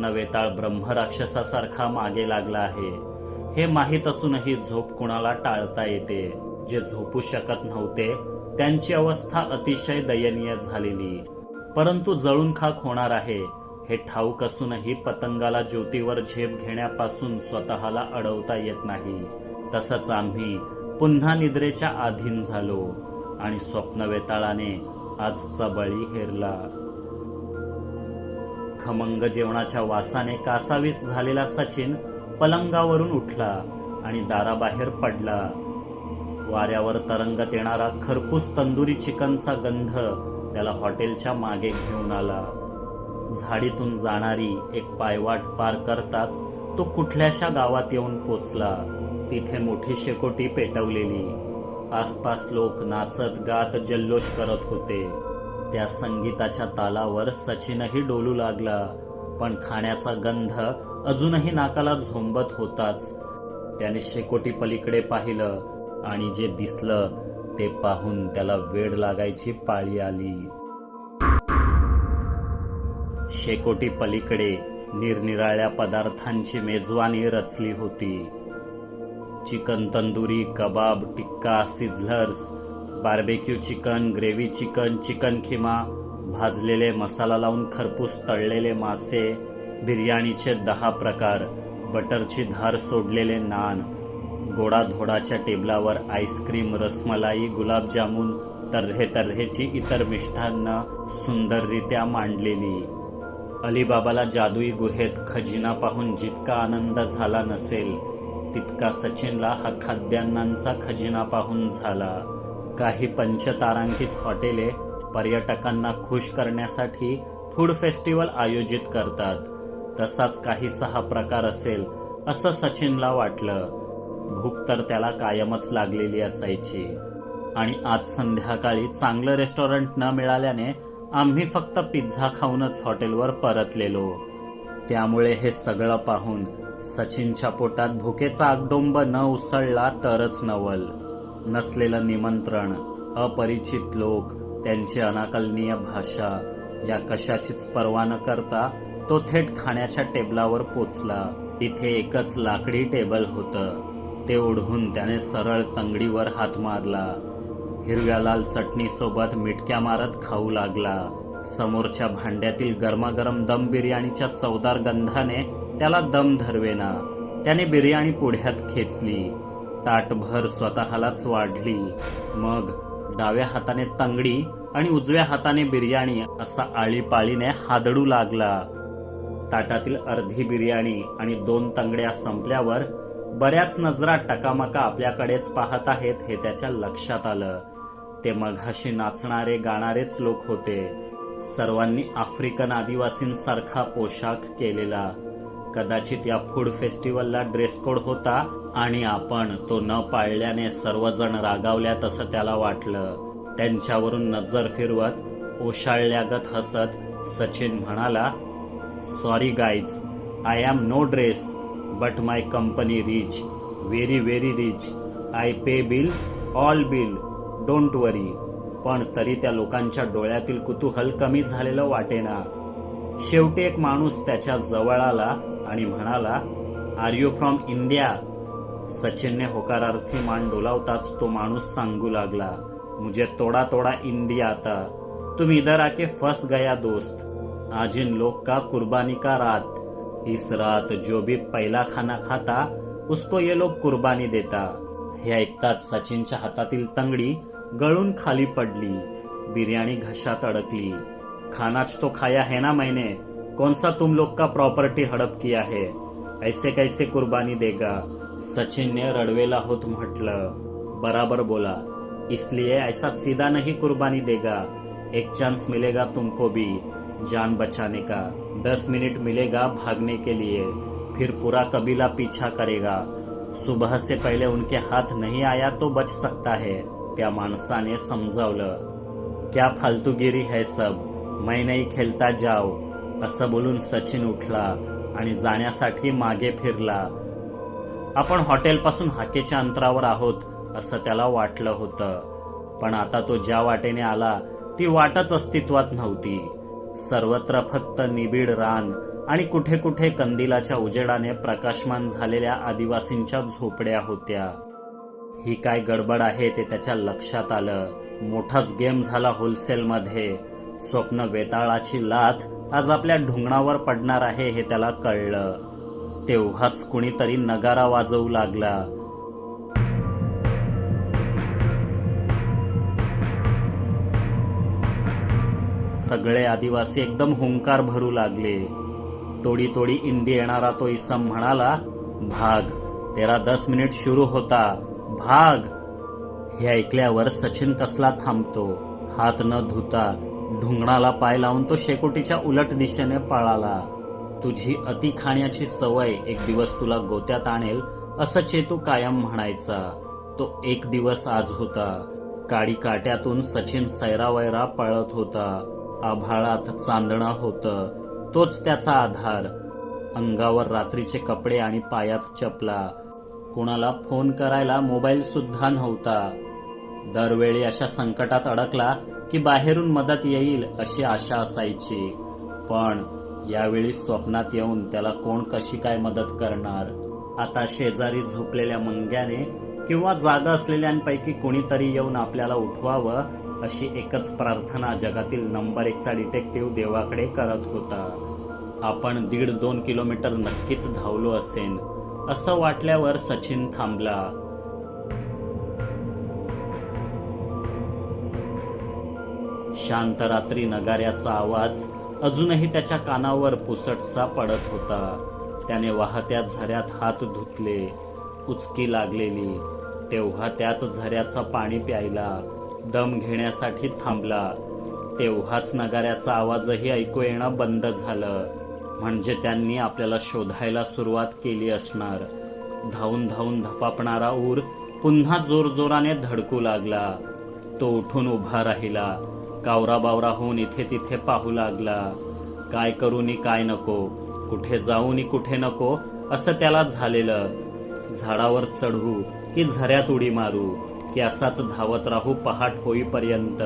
नवेताळ ब्रह्मराक्षसासारखा मागे लागला आहे. हे माहीत असूनही झोप कुणाला टाळता येते. जे झोपू शकत नव्हते त्यांची अवस्था अतिशय दयनीय झालेली. परंतु जळून खाक होणार आहे. हे ठाऊक असूनही पतंगाला ज्योतीवर झेप घेण्यापासून स्वतःला अडवता येत नाही. तसंच आम्ही पुन्हा निद्रेच्या अधीन झालो आणि स्वप्नवेताळाने आजचा बळी हेरला. खमंग जेवणाच्या वासाने कासावीस झालेला सचिन पलंगावरून उठला आणि दाराबाहेर पडला. वाऱ्यावर तरंगत येणारा खरपूस तंदुरी चिकनचा गंध त्याला हॉटेलच्या मागे घेऊन आला. झाडीतून जाणारी एक पायवाट पार करताच तो कुठल्याशा गावात येऊन पोचला. तिथे मोठी शेकोटी पेटवलेली. आसपास लोक नाचत गात जल्लोष करत होते. त्या संगीताच्या तालावर सचिनही डोलू लागला. पण खाण्याचा गंध अजूनही नाकाला झोंबत होताच. त्याने शेकोटी पलीकडे पाहिलं आणि जे दिसलं ते पाहून त्याला वेड लागायची पाळी आली. शेकोटी पलीकडे निरनिराळ्या पदार्थांची मेजवानी रचली होती. Chicken tandoori kebab tikka sizzlers barbecue chicken gravy chicken chicken keema भाजलेले मसाला लावून खरपूस तळलेले मासे बिर्याणीचे दहा प्रकार बटरची धार सोडलेले नान गोडाधोडाच्या टेबलावर आईस्क्रीम रसमलाई गुलाबजामुन तर्हे तर्हेची इतर मिष्ठान्न सुंदररित्या मांडलेली. अलीबाबाला जादुई गुहेत खजिना पाहून जितका आनंद झाला नसेल तितका सचिनला हा खाद्यान्नांचा खजिना पाहून झाला. काही पंचतारांकित हॉटेले पर्यटकांना खुश करण्यासाठी फूड फेस्टिवल आयोजित करतात. तसाच काहीसा हा प्रकार असेल असं सचिनला वाटलं. भूक तर त्याला कायमच लागलेली असायची. आणि आज संध्याकाळी चांगलं रेस्टॉरंट न मिळाल्याने आम्ही फक्त पिझ्झा खाऊनच हॉटेलवर परतलेलो. त्यामुळे हे सगळं पाहून सचिनच्या पोटात भुकेचा आगडोंब न उसळला तरच नवल. नसलेलं निमंत्रण अपरिचित लोक त्यांची अनाकलनीय भाषा या कशाचीच पर्वा न करता तो थेट खाण्याच्या टेबलावर पोचला. तिथे एकच लाकडी टेबल होतं. ते ओढून त्याने सरळ तंगडीवर हात मारला. हिरव्या लाल चटणी सोबत मिटक्या मारत खाऊ लागला. समोरच्या भांड्यातील गरमागरम दम बिर्याणीच्या चवदार गंधाने त्याला दम धरवेना. त्याने बिर्याणी पुढ्यात खेचली. ताटभर स्वतःलाच वाढली. मग डाव्या हाताने तंगडी आणि उजव्या हाताने बिर्याणी असा आळीपाळीने हादडू लागला. ताटातील अर्धी बिर्याणी आणि दोन तंगड्या संपल्यावर बऱ्याच नजरा टकामका आपल्याकडेच पाहत आहेत हे त्याच्या लक्षात आलं. ते मघाशी नाचणारे गाणारेच लोक होते. सर्वांनी आफ्रिकन आदिवासींसारखा पोशाख केलेला. कदाचित या फूड फेस्टिवलला ड्रेस कोड होता आणि आपण तो न पाळल्याने सर्वजण रागावल्यात असं त्याला वाटलं. त्यांच्यावरून नजर फिरवत ओशाळल्यागत हसत सचिन म्हणाला sorry guys I am no dress but my company rich very very rich I pay bill all bill don't worry पण तरी त्या लोकांच्या डोळ्यातील कुतूहल कमी झालेलं वाटेना. शेवटी एक माणूस त्याच्याजवळ आला आणि म्हणाला आर यू फ्रॉम इंडिया सचिनने होकारार्थी मान डोलावताच तो माणूस सांगू लागला मुझे तोडा तोडा इंडिया आता. तुम इधर आके फंस गया दोस्त. आज इन लोग का कुर्बानी का रात. इस रात जो भी पहिला खाना खाता उसको ये लोग कुर्बानी देता. हे ऐकताच सचिनच्या हातातील तंगडी गळून खाली पडली बिर्याणी घशात अडकली. खानाच तो खाया है ना मैंने? कौन सा तुम लोग का प्रॉपर्टी हडप किया है? ऐसे कैसे कुर्बानी देगा? सचिनने रडवेला होत म्हटलं, बराबर बोला, इसलिए ऐसा सीधा नहीं कुर्बानी देगा। एक चांस मिलेगा तुमको भी, जान बचाने का। दस मिनट मिलेगा भागने के लिए, फिर पूरा कबीला पीछा करेगा। सुबह से पहले उनके हाथ नहीं आया तो बच सकता है, त्या माणसाने समजावलं। क्या फालतूगिरी है सब? मैं नहीं खेलता, जाओ। असं बोलून सचिन उठला आणि जाण्यासाठी मागे फिरला. आपण हॉटेलपासून हाकेच्या अंतरावर आहोत असं त्याला वाटलं होतं. पण आता तो ज्या वाटेने आला ती वाटच अस्तित्वात नव्हती. सर्वत्र फक्त निबिड रान आणि कुठे कुठे कंदिलाच्या उजेडाने प्रकाशमान झालेल्या आदिवासींच्या झोपड्या होत्या. ही काय गडबड आहे ते त्याच्या लक्षात आलं. मोठाच गेम झाला होलसेलमध्ये. स्वप्न वेताळाची लाथ आज आपल्या ढुंगणावर पडणार आहे हे त्याला कळलं. तेव्हाच कुणीतरी नगारा वाजवू लागला. सगळे आदिवासी एकदम हुंकार भरू लागले. तोडी तोडी इंदी येणारा तो इसम म्हणाला भाग तेरा दस मिनिट सुरू होता. भाग. हे ऐकल्यावर सचिन कसला थांबतो. हात न धुता ढुंगणाला पाय लावून तो शेकोटीच्या उलट दिशेने पळाला. तुझी अति खाण्याची सवय एक दिवस तुला गोत्यात आणेल असं चेतू कायम म्हणायचा. तो एक दिवस आज होता. काडी काट्यातून सचिन सैरावैरा पळत होता. आभाळात चांदणं होतं. तोच त्याचा आधार. अंगावर रात्रीचे कपडे आणि पायात चपला. कुणाला फोन करायला मोबाईल सुद्धा नव्हता. दरवेळी अशा संकटात अडकला की बाहेरून मदत येईल अशी आशा असायची. पण यावेळी स्वप्नात येऊन त्याला कोण कशी काय मदत करणार? आता शेजारी झोपलेल्या मंग्याने किंवा जागा असलेल्यांपैकी कोणीतरी येऊन आपल्याला उठवावं अशी एकच प्रार्थना जगातील नंबर एकचा डिटेक्टिव्ह देवाकडे करत होता. आपण दीड दोन किलोमीटर नक्कीच धावलो असेन असं वाटल्यावर सचिन थांबला. शांत रात्री नगाऱ्याचा आवाज अजूनही त्याच्या कानावर पुसटसा पडत होता. त्याने वाहत्या झऱ्यात हात धुतले उचकी लागलेली. तेव्हा त्याच झऱ्याचं पाणी प्यायला दम घेण्यासाठी थांबला. तेव्हाच नगाऱ्याचा आवाजही ऐकू येणं बंद झालं. म्हणजे त्यांनी आपल्याला शोधायला सुरुवात केली असणार. धावून धावून धपापणारा ऊर पुन्हा जोरजोराने धडकू लागला. तो उठून उभा राहिला. कावरा बावरा होऊन इथे तिथे पाहू लागला. काय करू नी काय नको कुठे जाऊ नी कुठे नको असं त्याला झालेलं. झाडावर चढू की झऱ्यात उडी मारू की असाच धावत राहू पहाट होईपर्यंत.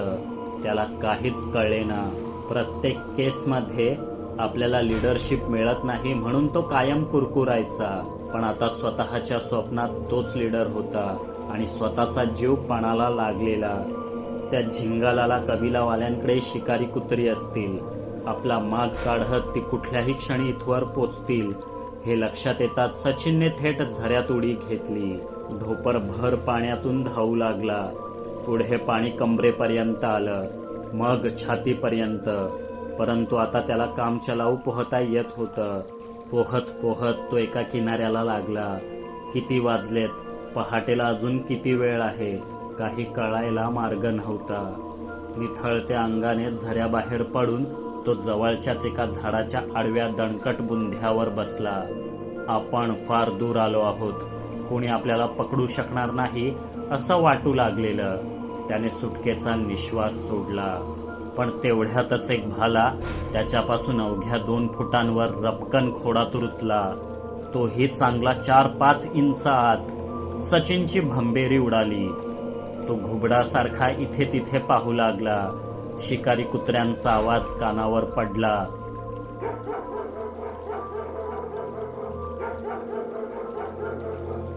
त्याला काहीच कळले ना. प्रत्येक केसमध्ये आपल्याला लिडरशिप मिळत नाही म्हणून तो कायम कुरकुरायचा. पण आता स्वतःच्या स्वप्नात तोच लीडर होता आणि स्वतःचा जीव पणाला लागलेला. त्या झिंगालाला कबिलावाल्यांकडे शिकारी कुत्री असतील. आपला माग काढत ती कुठल्याही क्षणी इथवर पोचतील. हे लक्षात येतात सचिनने थेट झऱ्यात उडी घेतली. ढोपर भर पाण्यातून धावू लागला. पुढे पाणी कमरेपर्यंत आलं. मग छातीपर्यंत. परंतु आता त्याला काम चलाऊ पोहता येत होतं. पोहत पोहत तो एका किनाऱ्याला लागला. किती वाजलेत? पहाटेला अजून किती वेळ आहे? काही कळायला मार्ग नव्हता. निथळत्या अंगाने झऱ्याबाहेर पडून तो जवळच्याच एका झाडाच्या आडव्या दणकट बुंध्यावर बसला. आपण फार दूर आलो आहोत. कोणी आपल्याला पकडू शकणार नाही असं वाटू लागलेलं. त्याने सुटकेचा निश्वास सोडला. पण तेवढ्यातच एक भाला त्याच्यापासून अवघ्या दोन फुटांवर रपकन खोडात रुतला तोही चांगला चार पाच इंच आत सचिनची भंबेरी उडाली. तो घुबडासारखा इथे तिथे पाहू लागला. शिकारी कुत्र्यांचा आवाज कानावर पडला.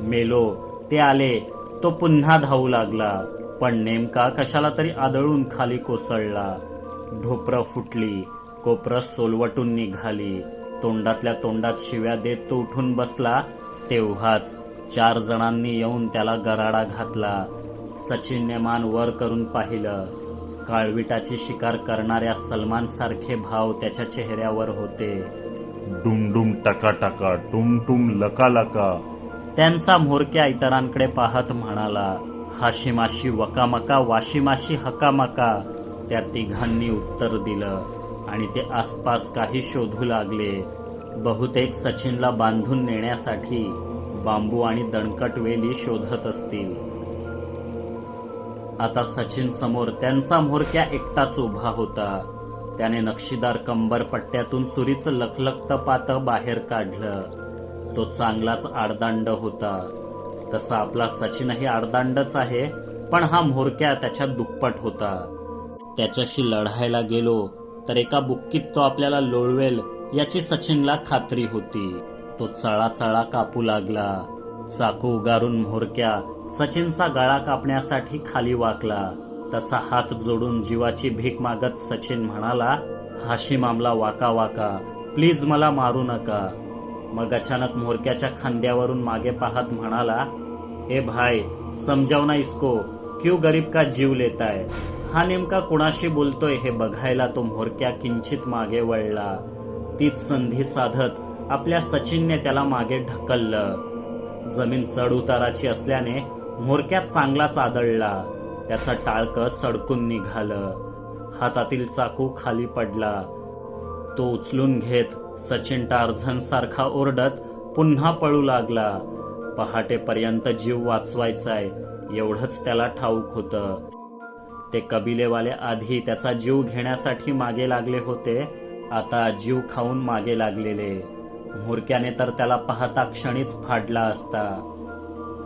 मेलो ते आले. तो पुन्हा धावू लागला. पण नेमका कशाला तरी आदळून खाली कोसळला. ढोपरं फुटली कोपरं सोलवटून निघाली. तोंडातल्या तोंडात शिव्या देत तो उठून बसला. तेव्हाच चार जणांनी येऊन त्याला गराडा घातला. सचिनने मान वर करून पाहिलं. काळविटाची शिकार करणाऱ्या सलमान सारखे भाव त्याच्या चेहऱ्यावर होते. डुम डुम टका टका टुम टुम लका लका. त्यांचा म्होरक्या इतरांकडे पाहत म्हणाला हाशीमाशी वकामका वाशीमाशी हकामका. त्या तिघांनी उत्तर दिलं आणि ते आसपास काही शोधू लागले. बहुतेक सचिनला बांधून नेण्यासाठी बांबू आणि दणकट वेली शोधत असतील. आता सचिन समोर त्यांचा म्होरक्या एकटाच उभा होता. त्याने नक्षीदार कंबर पट्ट्यातून सुरीचं लखलखत पात बाहेर काढलं. तो चांगलाच आडदांड होता. तसा आपला सचिनही आडदांडच आहे पण हा म्होरक्या त्याच्या दुप्पट होता. त्याच्याशी लढायला गेलो तर एका बुक्कीत तो आपल्याला लोळवेल याची सचिनला खात्री होती. तो चळा चळा कापू लागला. चाकू उगारून म्होरक्या सचिनचा गळा कापण्यासाठी खाली वाकला. तसा हात जोडून जीवाची भीक मागत सचिन म्हणाला हाशी मामला वाका वाका प्लीज मला मारू नका. मग अचानक म्होरक्याच्या खांद्यावरून मागे पाहत म्हणाला ए भाई समजाव ना इसको क्यों गरीब का जीव लेताय? हा नेमका कुणाशी बोलतोय हे बघायला तो म्होरक्या किंचित मागे वळला. तीच संधी साधत आपल्या सचिनने त्याला मागे ढकललं. जमीन चढ उताराची असल्याने म्होरक्यात चांगलाच आदळला त्याचं टाळकं सडकून निघालं. हातातील चाकू खाली पडला. तो उचलून घेत सचिन टारझन सारखा ओरडत पुन्हा पळू लागला. पहाटेपर्यंत जीव वाचवायचाय एवढंच त्याला ठाऊक होतं. ते कबिलेवाले आधी त्याचा जीव घेण्यासाठी मागे लागले होते आता जीव खाऊन मागे लागलेले. म्होरक्याने तर त्याला पाहता क्षणीच फाडला असता.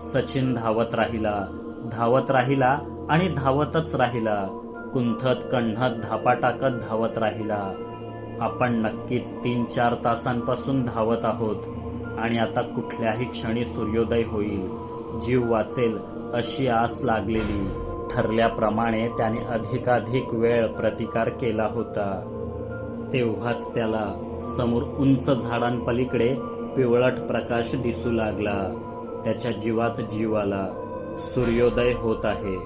सचिन धावत राहिला. धावत राहिला आणि धावतच राहिला. कुंथत कण्हत धापा टाकत धावत राहिला. आपण नक्कीच तीन चार तासांपासून धावत आहोत आणि आता कुठल्याही क्षणी सूर्योदय होईल. जीव वाचेल अशी आस लागलेली. ठरल्याप्रमाणे त्याने अधिकाधिक वेळ प्रतिकार केला होता. तेव्हाच त्याला समोर उंच झाडांपलीकडे पिवळट प्रकाश दिसू लागला. त्याच्या जीवात जीव आला सूर्योदय होत आहे.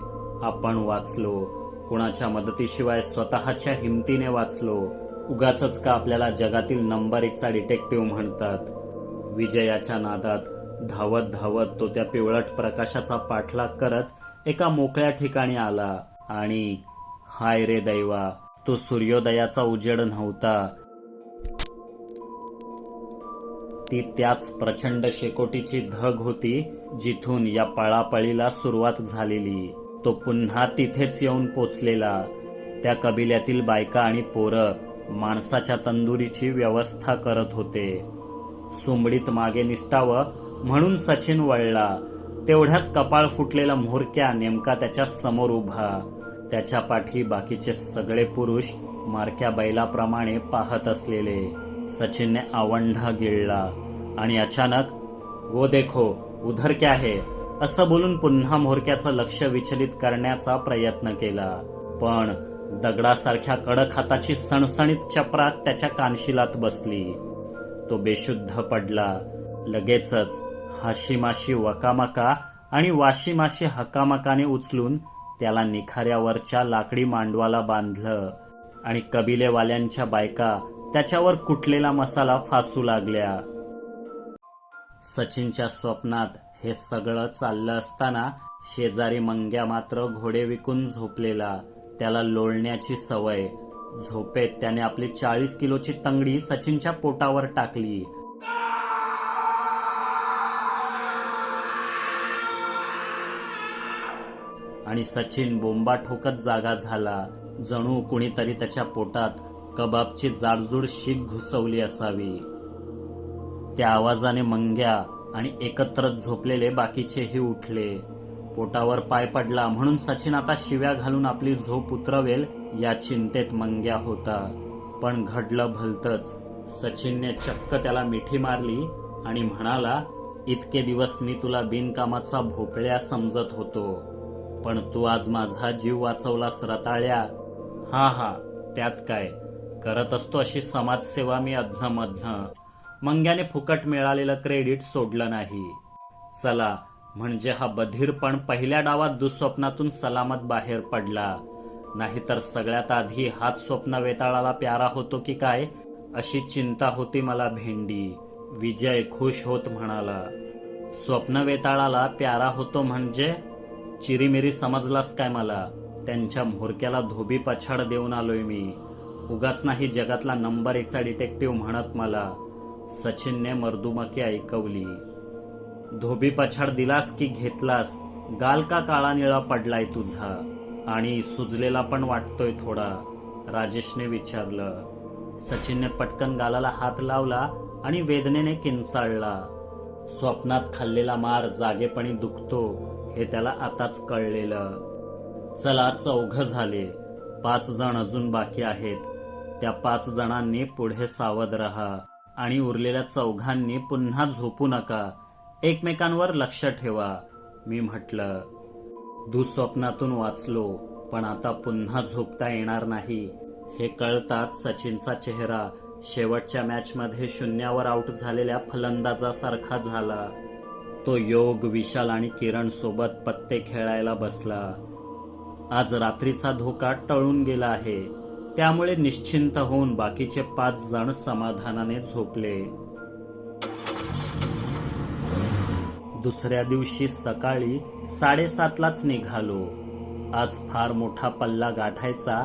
आपण वाचलो. कुणाच्या मदतीशिवाय स्वतःच्या हिमतीने वाचलो. उगाच का आपल्याला जगातील नंबर एकचा डिटेक्टिव्ह म्हणतात? विजयाच्या नादात धावत धावत तो त्या पिवळट प्रकाशाचा पाठलाग करत एका मोकळ्या ठिकाणी आला. आणि हाय रे दैवा तो सूर्योदयाचा उजेड नव्हता. ती त्याच प्रचंड शेकोटीची धग होती जिथून या पळापळीला सुरुवात झालेली. तो पुन्हा तिथेच येऊन पोचलेला. त्या कबिल्यातील बायका आणि पोरं माणसाच्या तंदुरीची व्यवस्था करत होते. सुंबडीत मागे निष्ठावं म्हणून सचिन वळला. तेवढ्यात कपाळ फुटलेला म्होरक्या नेमका त्याच्यासमोर उभा. त्याच्या पाठी बाकीचे सगळे पुरुष मारक्या बैलाप्रमाणे पाहत असलेले. सचिनने आवंढा गिळला आणि अचानक वो देखो उधर क्या है? असं बोलून पुन्हा म्होरक्याचं लक्ष विचलित करण्याचा प्रयत्न केला. पण दगडासारख्या कडक हाताची सणसणीत चपरात त्याच्या कानशिलात बसली. तो बेशुद्ध पडला. लगेचच हाशीमाशी वकामका आणि वाशीमाशी हकामकाने उचलून त्याला निखाऱ्यावरच्या लाकडी मांडवाला बांधलं आणि कबिलेवाल्यांच्या बायका त्याच्यावर कुटलेला मसाला फासू लागल्या. सचिनच्या स्वप्नात हे सगळं चाललं असताना शेजारी मंग्या मात्र घोडे विकून झोपलेला. त्याला लोळण्याची सवय. झोपेत त्याने आपली चाळीस किलोची तंगडी सचिनच्या पोटावर टाकली. आणि सचिन बोंबा ठोकत जागा झाला. जणू कुणीतरी त्याच्या पोटात कबाबची जाडजूड शीख घुसवली असावी. त्या आवाजाने मंग्या आणि एकत्रच झोपलेले बाकीचेही उठले. पोटावर पाय पडला म्हणून सचिन आता शिव्या घालून आपली झोप उतरवेल या चिंतेत मंग्या होता. पण घडलं भलतच. सचिनने चक्क त्याला मिठी मारली आणि म्हणाला इतके दिवस मी तुला बिनकामाचा भोपळ्या समजत होतो. पण तू आज माझा जीव वाचवलास रताळ्या. हा हा त्यात काय? करत असतो अशी समाजसेवा मी अधनमधन मंग्याने फुकट मिळालेलं क्रेडिट सोडलं नाही. चला म्हणजे हा बधीर पण पहिल्या डावात दुःस्वप्नातून सलामत बाहेर पडला. नाहीतर सगळ्यात आधी हाच स्वप्न वेताळाला प्यारा होतो की काय? अशी चिंता होती मला भेंडी. विजय खुश होत म्हणाला स्वप्न वेताळाला प्यारा होतो म्हणजे? चिरीमिरी समजलास काय मला? त्यांच्या म्होरक्याला धोबी पछाड देऊन आलोय मी. उगाच नाही जगातला नंबर एकचा डिटेक्टिव्ह म्हणत मला सचिनने मर्दुमकी ऐकवली. धोबी पछाड दिलास की घेतलास गाल का काळा निळा पडलाय तुझा? आणि सुजलेला पण वाटतोय थोडा राजेशने विचारलं. सचिनने पटकन गालाला हात लावला आणि वेदनेने किंचाळला. स्वप्नात खाल्लेला मार जागेपणी दुखतो हे त्याला आताच कळलेलं. चला चौघ झाले. पाच जण अजून बाकी आहेत. त्या पाच जणांनी पुढे सावध राहा आणि उरलेल्या चौघांनी पुन्हा झोपू नका. एकमेकांवर लक्ष ठेवा मी म्हटलं. दुःस्वप्नातून वाचलो पण आता पुन्हा झोपता येणार नाही. हे कळताच सचिनचा चेहरा शेवटच्या मॅचमध्ये शून्यावर आऊट झालेल्या फलंदाजासारखा झाला. तो योग विशाल आणि किरण सोबत पत्ते खेळायला बसला. आज रात्रीचा धोका टळून गेला आहे. त्यामुळे निश्चिंत होऊन बाकीचे पाच जण समाधानाने झोपले. दुसऱ्या दिवशी सकाळी साडेसातलाच निघालो. आज फार मोठा पल्ला गाठायचा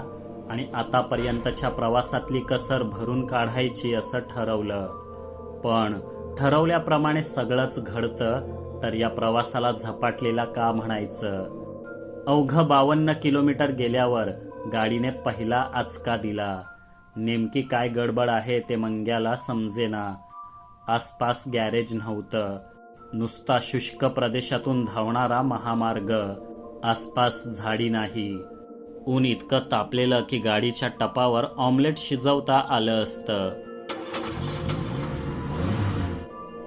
आणि आतापर्यंतच्या प्रवासातली कसर भरून काढायची असं ठरवलं. पण ठरवल्याप्रमाणे सगळंच घडतं तर या प्रवासाला झपाटलेला का म्हणायचं? अवघं बावन्न किलोमीटर गेल्यावर गाडीने पहिला आचका दिला. नेमकी काय गडबड आहे ते मंग्याला समजेना. आसपास गॅरेज नव्हतं. नुसता शुष्क प्रदेशातून धावणारा महामार्ग. आसपास झाडी नाही. ऊन इतकं तापलेलं की गाडीच्या टपावर ऑमलेट शिजवता आलं असतं.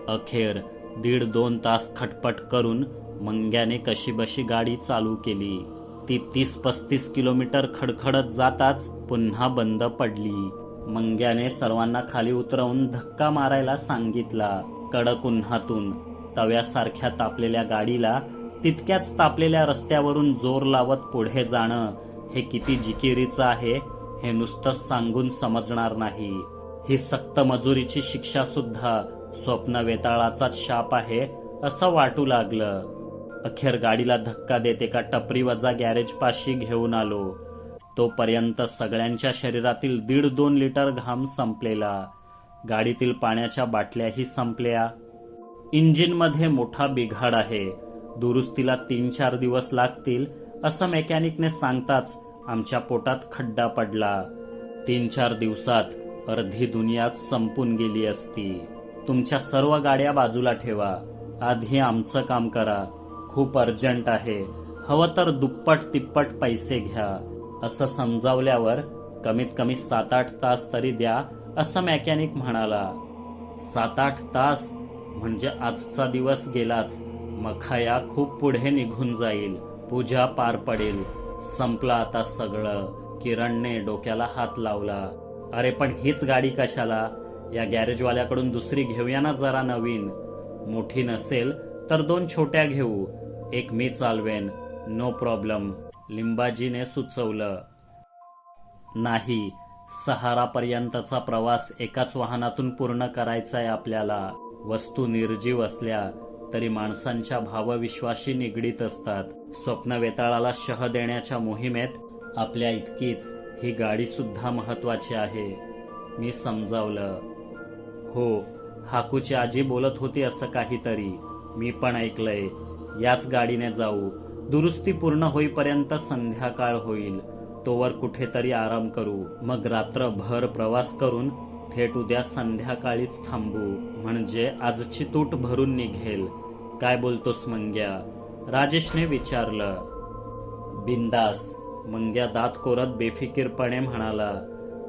अखेर दीड दोन तास खटपट करून मंग्याने कशीबशी गाडी चालू केली. ती तीस पस्तीस किलोमीटर खडखडत जाताच पुन्हा बंद पडली. मंग्याने सर्वांना खाली उतरवून धक्का मारायला सांगितला. कडक उन्हातून तव्यासारख्या तापलेल्या गाडीला तितक्याच तापलेल्या रस्त्यावरून जोर लावत पुढे जाणं हे किती जिकिरीचं आहे हे नुसतं सांगून समजणार नाही. ही सक्त मजुरीची शिक्षा सुद्धा स्वप्न वेताळाचाच शाप आहे असं वाटू लागलं. अखेर गाडीला धक्का देत एका टपरीवजा गॅरेजपाशी गॅरेज पाशी घेऊन आलो. तोपर्यंत सगळ्यांच्या शरीरातील दीड दोन लिटर घाम संपलेला. गाडीतील पाण्याच्या बाटल्याही संपल्या. इंजिनमध्ये मोठा बिघाड आहे. दुरुस्तीला तीन चार दिवस लागतील असं मेकॅनिकने सांगताच आमच्या पोटात खड्डा पडला. तीन चार दिवसात अर्धी दुनियाच संपून गेली असती. तुमच्या सर्व गाड्या बाजूला ठेवा. आधी आमचं काम करा. खूप अर्जंट आहे. हवं तर दुप्पट तिप्पट पैसे घ्या. असं समजावल्यावर कमीत कमी सात आठ तास तरी द्या असं मेकॅनिक म्हणाला. सात आठ तास म्हणजे आजचा दिवस गेलाच. मखाया खूप पुढे निघून जाईल. पूजा पार पडेल. संपलं आता सगळं. किरणने डोक्याला हात लावला. अरे पण हीच गाडी कशाला? या गॅरेजवाल्याकडून दुसरी घेऊया ना जरा नवीन. मोठी नसेल तर दोन छोट्या घेऊ. एक मी चालवेन. नो प्रॉब्लेम लिंबाजीने सुचवलं. नाही सहारापर्यंतचा प्रवास एकाच वाहनातून पूर्ण करायचा आहे आपल्याला. वस्तू निर्जीव असल्या तरी माणसांच्या भावविश्वाशी निगडीत असतात. स्वप्न वेताळाला शह देण्याच्या मोहिमेत आपल्या इतकीच ही गाडी सुद्धा महत्वाची आहे. मी समजावलं. हो हाकूची आजी बोलत होती असं काहीतरी. मी पण ऐकलंय. याच गाडीने जाऊ. दुरुस्ती पूर्ण होईपर्यंत संध्याकाळ होईल. तोवर कुठेतरी आराम करू. मग रात्रभर प्रवास करून थेट उद्या संध्याकाळीच थांबू. म्हणजे आजची तूट भरून निघेल. काय बोलतोस मंग्या? राजेशने विचारलं. बिंदास. मंग्या दात कोरत बेफिकीरपणे म्हणाला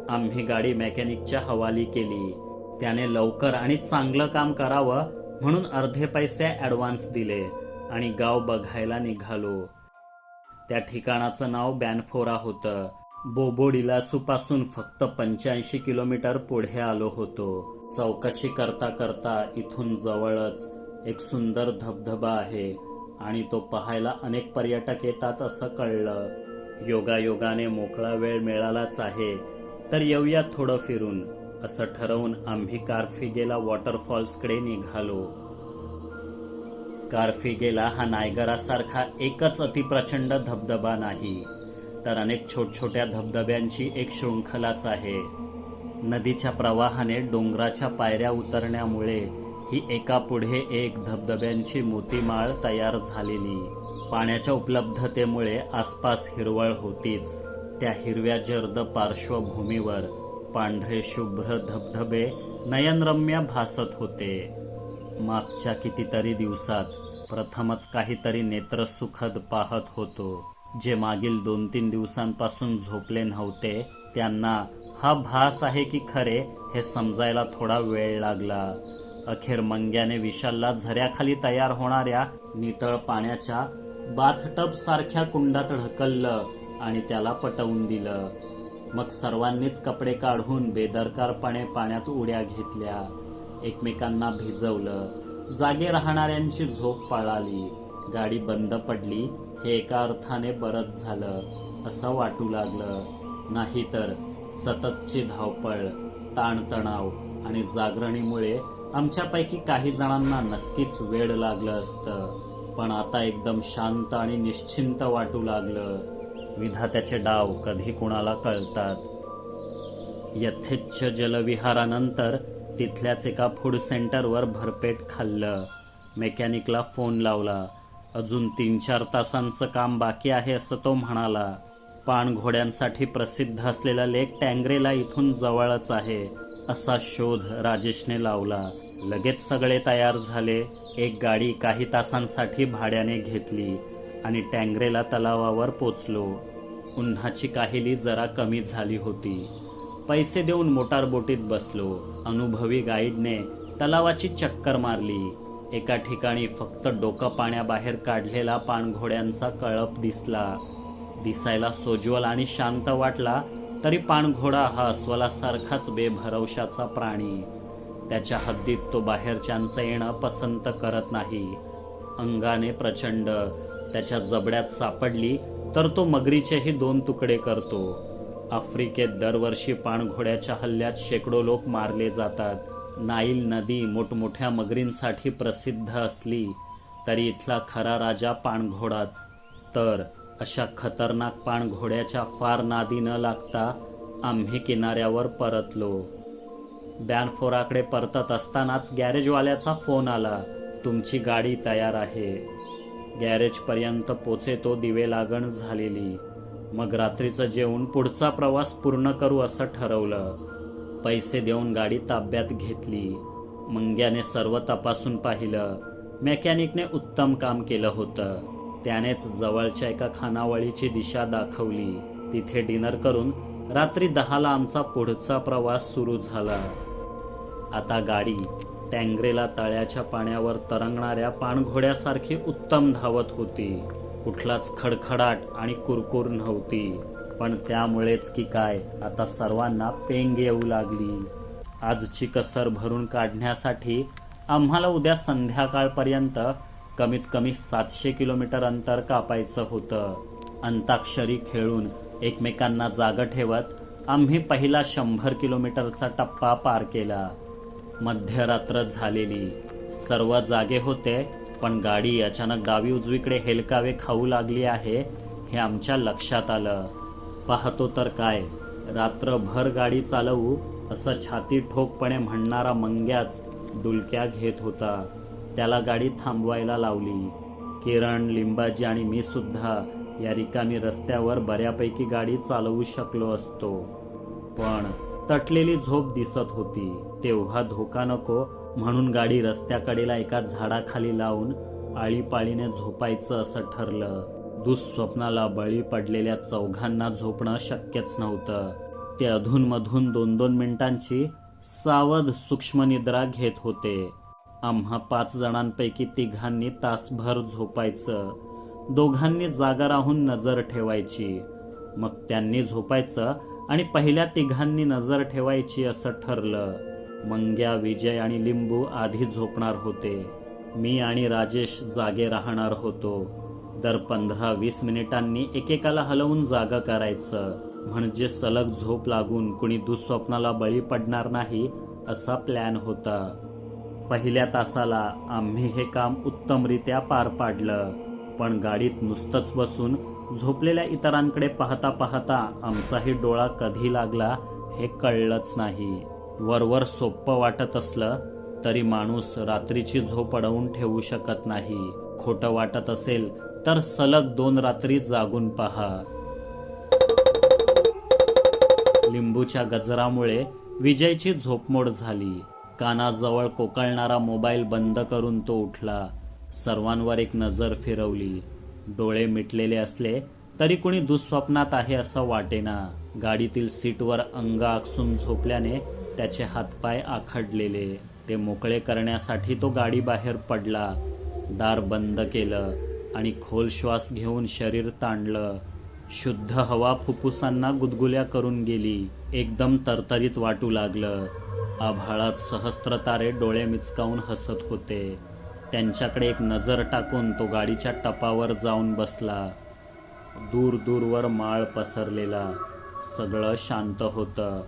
आम्ही गाडी मेकॅनिकच्या हवाली केली. त्याने लवकर आणि चांगलं काम करावं म्हणून अर्धे पैसे ॲडव्हान्स दिले. आणि गाव बघायला निघालो. त्या ठिकाणाचं नाव बॅनफोरा होतं. बोबोडिलासूपासून फक्त पंच्याऐंशी किलोमीटर पुढे आलो होतो. चौकशी करता करता इथून जवळच एक सुंदर धबधबा आहे आणि तो पाहायला अनेक पर्यटक येतात असं कळलं. योगायोगाने मोकळा वेळ मिळालाच आहे. तर येऊया थोडं फिरून असं ठरवून आम्ही कारफिगेला वॉटरफॉल्सकडे निघालो. कार्फिगेला हा नायगरासारखा एकच अतिप्रचंड धबधबा नाही तर अनेक छोटछोट्या धबधब्यांची एक शृंखलाच आहे. नदीच्या प्रवाहाने डोंगराच्या पायऱ्या उतरण्यामुळे ही एकापुढे एक धबधब्यांची मोतीमाळ तयार झालेली. पाण्याच्या उपलब्धतेमुळे आसपास हिरवळ होतीच. त्या हिरव्या जर्द पार्श्वभूमीवर पांढरे शुभ्र धबधबे नयनरम्य भासत होते. मागच्या कितीतरी दिवसात प्रथमच काहीतरी नेत्रसुखद पाहत होतो. जे मागील दोन तीन दिवसांपासून झोपले नव्हते त्यांना हा भास आहे की खरे? हे समजायला थोडा वेळ लागला. अखेर मंग्याने विशालला झऱ्याखाली तयार होणाऱ्या नितळ पाण्याच्या बाथटब सारख्या कुंडात ढकललं आणि त्याला पटवून दिलं. मग सर्वांनीच कपडे काढून बेदरकारपणे पाण्यात उड्या घेतल्या. एकमेकांना भिजवलं. जागे राहणाऱ्यांची झोप पळाली. गाडी बंद पडली. हे एका अर्थाने बरंच झालं असं वाटू लागलं. नाहीतर सततची धावपळ ताणतणाव आणि जागरणीमुळे आमच्यापैकी काही जणांना नक्कीच वेळ लागलं असतं. पण आता एकदम शांत आणि निश्चिंत वाटू लागलं. विधात्याचे डाव कधी कुणाला कळतात? यथेच्छ जलविहारानंतर तिथल्याच एका फूड सेंटरवर भरपेट खाल्लं. मेकॅनिकला फोन लावला. अजून तीन चार तासांचं काम बाकी आहे असं तो म्हणाला. पाणघोड्यांसाठी प्रसिद्ध असलेला लेक टँग्रेला इथून जवळच आहे असा शोध राजेशने लावला. लगेच सगळे तयार झाले. एक गाडी काही तासांसाठी भाड्याने घेतली आणि टँग्रेला तलावावर पोचलो. उन्हाची काहिली जरा कमी झाली होती. पैसे देऊन मोटार बोटीत बसलो. अनुभवी गाईडने तलावाची चक्कर मारली. एका ठिकाणी फक्त डोकं पाण्याबाहेर काढलेला पाणघोड्यांचा कळप दिसला. दिसायला सोज्वल आणि शांत वाटला तरी पाणघोडा हा अस्वलासारखाच बेभरवशाचा प्राणी. त्याच्या हद्दीत तो बाहेरच्यांचं येणं पसंत करत नाही. अंगाने प्रचंड त्याच्या जबड्यात सापडली तर तो मगरीचेही दोन तुकडे करतो. आफ्रिकेत दरवर्षी पाणघोड्याच्या हल्ल्यात शेकडो लोक मारले जातात. नाईल नदी मोठमोठ्या मगरींसाठी प्रसिद्ध असली तरी इथला खरा राजा पाणघोडाच. तर अशा खतरनाक पाणघोड्याच्या फार नादी न लागता आम्ही किनाऱ्यावर परतलो. बॅनफोराकडे परतत असतानाच गॅरेजवाल्याचा फोन आला. तुमची गाडी तयार आहे. गॅरेजपर्यंत पोचे तो दिवे लागण झालेली. मग रात्रीचं जेवून पुढचा प्रवास पूर्ण करू असं ठरवलं. पैसे देऊन गाडी ताब्यात घेतली. मंग्याने सर्व तपासून पाहिलं. मेकॅनिकने उत्तम काम केलं होतं. त्यानेच जवळच्या एका खानावळीची दिशा दाखवली. तिथे डिनर करून रात्री दहाला आमचा पुढचा प्रवास सुरू झाला. आता गाडी टँग्रेला तळ्याच्या पाण्यावर तरंगणाऱ्या पाणघोड्यासारखी उत्तम धावत होती. कुठलाच खडखडाट आणि कुरकुर नव्हती. पण त्यामुळेच की काय आता सर्वांना पेंग येऊ लागली. आजची कसर भरून काढण्यासाठी आम्हाला उद्या संध्याकाळपर्यंत कमीत कमी सातशे किलोमीटर अंतर कापायचं होतं. अंताक्षरी खेळून एकमेकांना जाग ठेवत आम्ही पहिला शंभर किलोमीटरचा टप्पा पार केला. मध्यरात्र झालेली. सर्व जागे होते पण गाडी अचानक डावी उजवीकडे हेलकावे खाऊ लागली आहे हे आमच्या लक्षात आलं. पाहतो तर काय रात्रभर गाडी चालवू असं छाती ठोकपणे म्हणणारा मंग्याच डुलक्या घेत होता. त्याला गाडी थांबवायला लावली. किरण लिंबाजी आणि मी सुद्धा या रिकामी रस्त्यावर बऱ्यापैकी गाडी चालवू शकलो असतो. पण तटलेली झोप दिसत होती. तेव्हा धोका नको म्हणून गाडी रस्त्याकडेला एका झाडाखाली लावून आळीपाळीने झोपायचं असं ठरलं. दुःस्वप्नाला बळी पडलेल्या चौघांना झोपणं शक्यच नव्हतं. ते अधूनमधून दोन दोन मिनिटांची सावध सूक्ष्मनिद्रा घेत होते. आम्हा पाच जणांपैकी तिघांनी तासभर झोपायचं. दोघांनी जागा राहून नजर ठेवायची. मग त्यांनी झोपायचं आणि पहिल्या तिघांनी नजर ठेवायची असं ठरलं. मंग्या विजय आणि लिंबू आधी झोपणार होते. मी आणि राजेश जागे राहणार होतो. दर पंधरा वीस मिनिटांनी एकेकाला हलवून जागा करायचं. म्हणजे सलग झोप लागून कुणी दुःस्वप्नाला बळी पडणार नाही असा प्लॅन होता. पहिल्या तासाला आम्ही हे काम उत्तमरित्या पार पाडलं. पण गाडीत नुसतंच बसून झोपलेल्या इतरांकडे पाहता पाहता आमचाही डोळा कधी लागला हे कळलंच नाही. वरवर सोपं वाटत असलं तरी माणूस रात्रीची झोप अडवून ठेवू शकत नाही. खोटं वाटत असेल तर सलग दोन रात्री जागून पहा. लिंबूच्या गजरामुळे विजयची झोपमोड झाली. कानाजवळ कोकळणारा मोबाईल बंद करून तो उठला. सर्वांवर एक नजर फिरवली. डोळे मिटलेले असले तरी कुणी दुःस्वप्नात आहे असं वाटेना. गाडीतील सीटवर अंग आकसून झोपल्याने त्याचे हातपाय आखडलेले ते मोकळे करण्यासाठी तो गाडी बाहेर पडला दार बंद केलं आणि खोल श्वास घेऊन शरीर ताणलं. शुद्ध हवा फुफ्फुसांना गुदगुल्या करून गेली एकदम तरतरीत वाटू लागलं. आभाळात सहस्त्र तारे डोळे मिचकावून हसत होते. त्यांच्याकडे एक नजर टाकून तो गाडीच्या टपावर जाऊन बसला. दूर दूरवर माळ पसरलेला. सगळं शांत होतं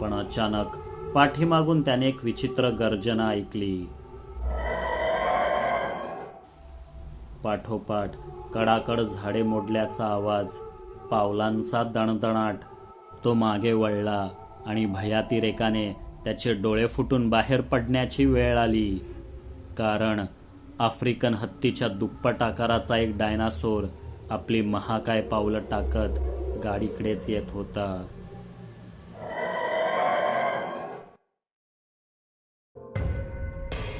पण अचानक पाठीमागून त्याने एक विचित्र गर्जना ऐकली. पाठोपाठ कडाकड झाडे मोडल्याचा आवाज पावलांचा दणदणाट तो मागे वळला आणि भयातिरेकाने त्याचे डोळे फुटून बाहेर पडण्याची वेळ आली. कारण आफ्रिकन हत्तीच्या दुप्पट आकाराचा एक डायनासोर आपली महाकाय पावलं टाकत गाडीकडेच येत होता.